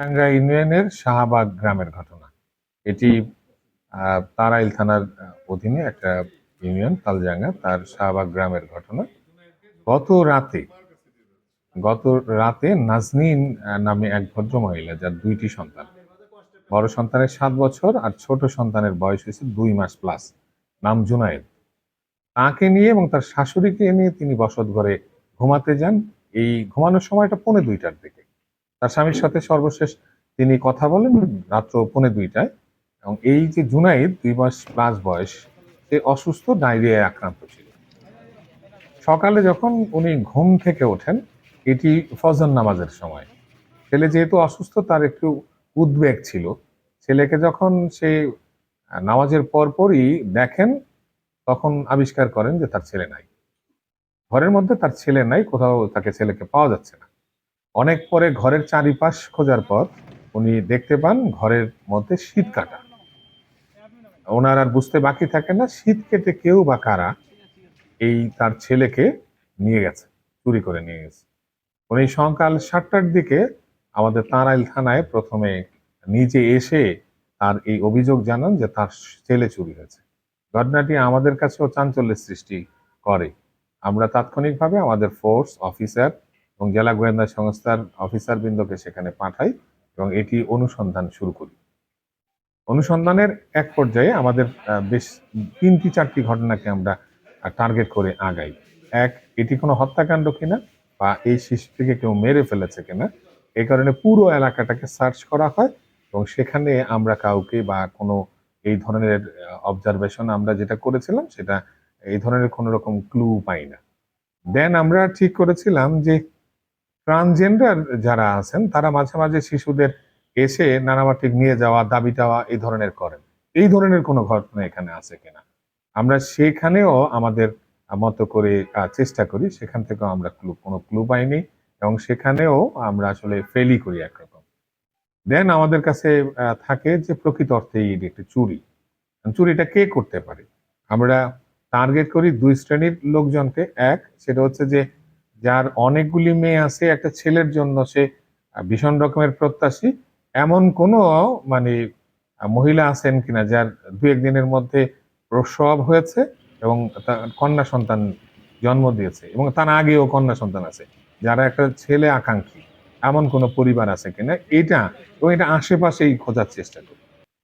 টাঙ্গা ইউনিয়নের শাহবাগ গ্রামের ঘটনা। এটি তারাইল থানার অধীনে একটা ইউনিয়ন, তালজাঙ্গা, তার শাহবাগ গ্রামের ঘটনা। গত রাতে গত রাতে নাজনীন নামে এক ভদ্র মহিলা যার দুইটি সন্তান। বড় সন্তানের সাত বছর আর ছোট সন্তানের বয়স হয়েছে দুই মাস প্লাস নাম জুনায়েদ। তাকে নিয়ে এবং তার শাশুড়িকে নিয়ে তিনি বসত ঘরে ঘুমাতে যান। এই ঘুমানোর সময়টা পৌনে দুইটার দিকে। তার স্বামীর সাথে সর্বশেষ তিনি কথা বলেন রাত্র পৌনে দুইটায়। এবং এই যে জুনাইদ দুই মাস প্লাস বয়স, সে অসুস্থ, ডায়রিয়ায় আক্রান্ত ছিল। সকালে যখন উনি ঘুম থেকে ওঠেন, এটি ফজর নামাজের সময়। ছেলে যেহেতু অসুস্থ, তার একটু উদ্বেগ ছিল। ছেলেকে যখন সে নামাজের পরপরই দেখেন, তখন আবিষ্কার করেন যে তার ছেলে নাই। ঘরের মধ্যে তার ছেলে নাই, কোথাও তাকে ছেলেকে পাওয়া যাচ্ছে না। অনেক পরে ঘরের চারিপাশ খোঁজার পর উনি দেখতে পান ঘরের মধ্যে শীত কাটা। ওনার আর বুঝতে বাকি থাকে না শীত কেটে কেউ বা কারা এই তার ছেলেকে নিয়ে গেছে, চুরি করে নিয়ে গেছে। উনি সকাল সাতটার দিকে আমাদের তাঁরাইল থানায় প্রথমে নিজে এসে তার এই অভিযোগ জানান যে তার ছেলে চুরি হয়েছে। ঘটনাটি আমাদের কাছেও চাঞ্চল্যের সৃষ্টি করে। আমরা তাৎক্ষণিকভাবে আমাদের ফোর্স অফিসার এবং জেলা গোয়েন্দা সংস্থার অফিসার বৃন্দকে সেখানে পাঠাই এবং এটি অনুসন্ধান শুরু করি। অনুসন্ধানের এক পর্যায়ে আমাদের বেশ তিনটি চারটি ঘটনাকে আমরা টার্গেট করে আগাই। এক, এটি কোনো হত্যাকাণ্ড কিনা বা এই শিশুটিকে কেউ মেরে ফেলেছে কিনা এই কারণে পুরো এলাকাটাকে সার্চ করা হয় এবং সেখানে আমরা কাউকে বা কোনো এই ধরনের অবজারভেশন আমরা যেটা করেছিলাম সেটা এই ধরনের কোনো রকম ক্লু পাই না। দেন আমরা ঠিক করেছিলাম যে ট্রান্সজেন্ডার যারা আছেন, তারা মাঝে মাঝে শিশুদের এসে নানামাটিক নিয়ে যাওয়া, দাবি চাওয়া এই ধরনের করেন। এই ধরনের কোনো ঘটনা এখানে আছে কিনা? আমরা সেখানেও আমাদের মতো করে চেষ্টা করি। সেখান থেকেও আমরা ক্লু, কোনো ক্লু পাইনি এবং সেখানেও আমরা আসলে ফেলই করি একরকম। দেন আমাদের কাছে থাকে যে প্রকৃত অর্থে এটি একটি চুরি। চুরিটা কে করতে পারে? আমরা টার্গেট করি দুই শ্রেণির লোকজনকে। এক, সেটা হচ্ছে যে যার অনেকগুলি মেয়ে আছে, একটা ছেলের জন্য সে ভীষণ রকমের প্রত্যাশী। এমন কোনো মানে মহিলা আছেন কিনা যার দু একদিনের মধ্যে প্রসব হয়েছে এবং তার কন্যা সন্তান জন্ম দিয়েছে এবং তার আগেও কন্যা সন্তান আছে, যারা একটা ছেলে আকাঙ্ক্ষী। এমন কোনো পরিবার আছে কিনা? এটা, এবং এটা আশেপাশেই খোঁজার চেষ্টা করি।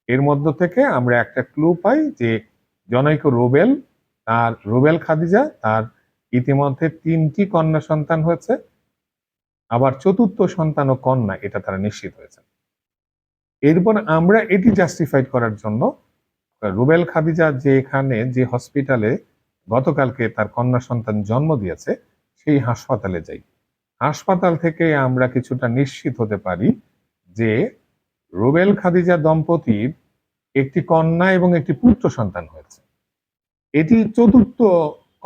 এর মধ্য থেকে আমরা একটা ক্লু পাই যে জনৈক রোবেল, তার রোবেল খাদিজা, তার ইতিমধ্যে তিনটি কন্যা সন্তান হয়েছে। আবার চতুর্থ সন্তান ও কন্যা, এটা তারা নিশ্চিত হয়েছে এরপর আমরা এটি জাস্টিফাইড করার জন্য রুবেল খাদিজা যে এখানে যে হসপিটালে গতকালকে তার কন্যা সন্তান জন্ম দিয়েছে, সেই হাসপাতালে যাই। হাসপাতাল থেকে আমরা কিছুটা নিশ্চিত হতে পারি যে রুবেল খাদিজা দম্পতির একটি কন্যা এবং একটি পুত্র সন্তান হয়েছে। এটি চতুর্থ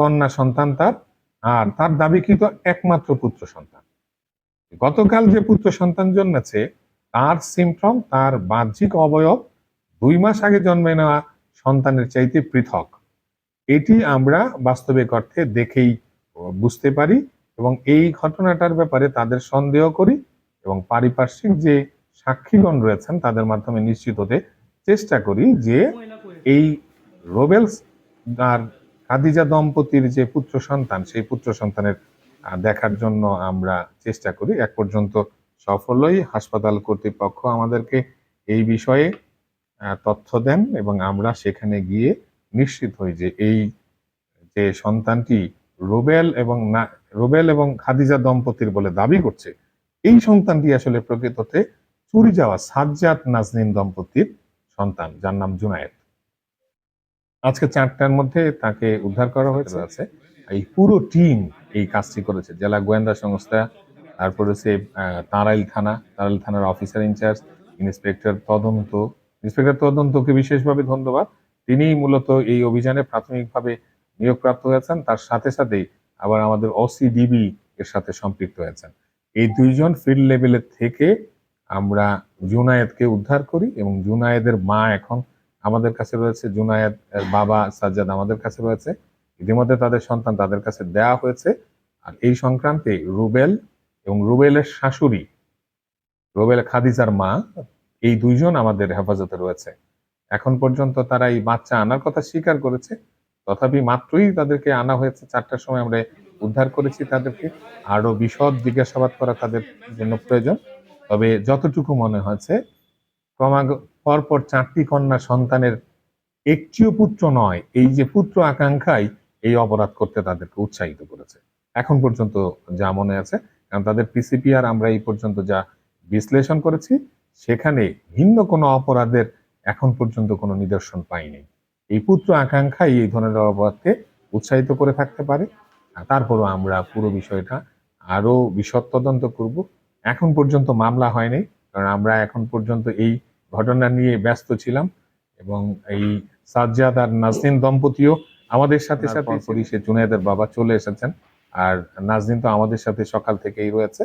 কন্যা সন্তান তার আর তার দাবিকৃত একমাত্র পুত্র সন্তান। গতকাল যে পুত্র সন্তান জন্মেছে তার সিমটম তার বাহ্যিক অবয়ব দুই মাস আগে জন্মে নেওয়া সন্তানের চাইতে পৃথক। এটি আমরা বাস্তবিক অর্থে দেখেই বুঝতে পারি এবং এই ঘটনাটার ব্যাপারে তাদের সন্দেহ করি এবং পারিপার্শ্বিক যে সাক্ষীগণ রয়েছেন তাদের মাধ্যমে নিশ্চিত হতে চেষ্টা করি যে এই রোবেলস আর খাদিজা দম্পতির যে পুত্র সন্তান, সেই পুত্র সন্তানের দেখার জন্য আমরা চেষ্টা করি। এক পর্যন্ত সফলই হাসপাতাল কর্তৃপক্ষ আমাদেরকে এই বিষয়ে তথ্য দেন এবং আমরা সেখানে গিয়ে নিশ্চিত হই যে এই যে সন্তানটি রুবেল এবং না, রুবেল এবং খাদিজা দম্পতির বলে দাবি করছে, এই সন্তানটি আসলে প্রকৃততে চুরি যাওয়া সাজ্জাদ নাজনীন দম্পতির সন্তান, যার নাম জুনায়েদ। আজকে চারটার মধ্যে তাকে উদ্ধার করা হয়েছে। আছে। এই পুরো টিম এই কাজটি করেছে। জেলা গোয়েন্দা সংস্থা তারপর হচ্ছে তারাইল থানা তারাইল থানার অফিসার ইনচার্জ ইন্সপেক্টর তদন্ত। ইন্সপেক্টর তদন্তকে বিশেষভাবে ধন্যবাদ। তিনি মূলত এই অভিযানে প্রাথমিকভাবে নিয়োগপ্রাপ্ত হয়েছেন। তার সাথে সাথেই আবার আমাদের ওসিডিবি এর সাথে সম্পৃক্ত হয়েছেন। এই দুইজন ফিল্ড লেভেলের থেকে আমরা জুনায়েদকে উদ্ধার করি এবং জুনায়েদের মা এখন আমাদের কাছে রয়েছে জুনায়েদ, এর বাবা সাজ্জাদ আমাদের কাছে রয়েছে। ইতিমধ্যে তাদের সন্তান তাদের কাছে দেয়া হয়েছে। আর এই সংক্রান্তে রুবেল এবং রুবেলের শাশুড়ি, রোবেল খাদিজার মা, এই দুইজন আমাদের হেফাজতে রয়েছে। এখন পর্যন্ত তারা এই বাচ্চা আনার কথা স্বীকার করেছে। তথাপি মাত্রই তাদেরকে আনা হয়েছে। চারটার সময় আমরা উদ্ধার করেছি তাদেরকে। আরও বিশদ জিজ্ঞাসাবাদ করা তাদের জন্য প্রয়োজন। তবে যতটুকু মনে হয়েছে পরপর চারটি কন্যা সন্তানের একটিও পুত্র নয়, এই যে পুত্র আকাঙ্ক্ষাই এই অপরাধ করতে তাদেরকে উৎসাহিত করেছে। এখন পর্যন্ত যা মনে আছে, কারণ তাদের পিসিপিআর আমরা এই পর্যন্ত যা বিশ্লেষণ করেছি, সেখানে ভিন্ন কোনো অপরাধের এখন পর্যন্ত কোনো নিদর্শন পাইনি। এই পুত্র আকাঙ্ক্ষাই এই ধরনের অপরাধকে উৎসাহিত করে থাকতে পারে। তারপরও আমরা পুরো বিষয়টা আরও বিশদ তদন্ত করব। এখন পর্যন্ত মামলা হয়নি, কারণ আমরা এখন পর্যন্ত এই ঘটনা নিয়ে ব্যস্ত ছিলাম এবং এই সাজ্জাদ আর নাজনীন দম্পতিও আমাদের সাথে সাথে পুলিশে জুনায়েদের বাবা চলে এসেছেন। আর নাজনীন তো আমাদের সাথে সকাল থেকেই রয়েছে।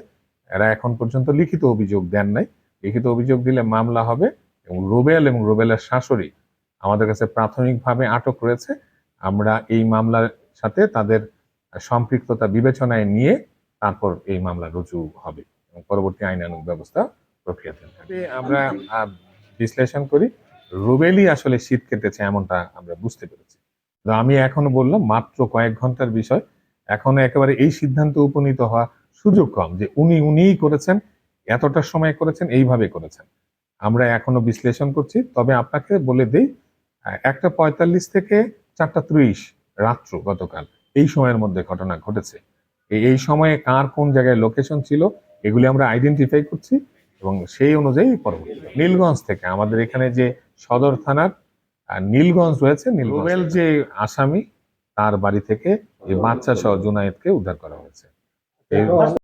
এরা এখন পর্যন্ত লিখিত অভিযোগ দেন নাই। লিখিত অভিযোগ দিলে মামলা হবে এবং রুবেল এবং রুবেলের শাশুড়ি আমাদের কাছে প্রাথমিকভাবে আটক রয়েছে। আমরা এই মামলার সাথে তাদের সম্পৃক্ততা বিবেচনায় নিয়ে তারপর এই মামলা রুজু হবে এবং পরবর্তী আইনানুগ ব্যবস্থা প্রক্রিয়াতে থাকবে। আমরা বিশ্লেষণ করি, রুবেলই আসলে শীত কেটেছে এমনটা আমরা বুঝতে পেরেছি। আমি এখনও বললাম, মাত্র কয়েক ঘণ্টার বিষয়, এখনও একেবারে এই সিদ্ধান্তে উপনীত হওয়া সুযোগ কম যে উনি উনিই করেছেন, এতটা সময় করেছেন, এইভাবে করেছেন। আমরা এখনও বিশ্লেষণ করছি, তবে আপনাকে বলে দিই, একটা পঁয়তাল্লিশ থেকে চারটা ত্রিশ রাত্র গতকাল, এই সময়ের মধ্যে ঘটনা ঘটেছে। এই সময়ে কার কোন জায়গায় লোকেশন ছিল, এগুলি আমরা আইডেন্টিফাই করছি। এবং সেই অনুযায়ী পরবর্তী। নীলগঞ্জ থেকে আমাদের এখানে যে সদর থানার নীলগঞ্জ রয়েছে নীলগঞ্জ যে আসামি তার বাড়ি থেকে এই বাচ্চা সহ জুনায়েদকে উদ্ধার করা হয়েছে।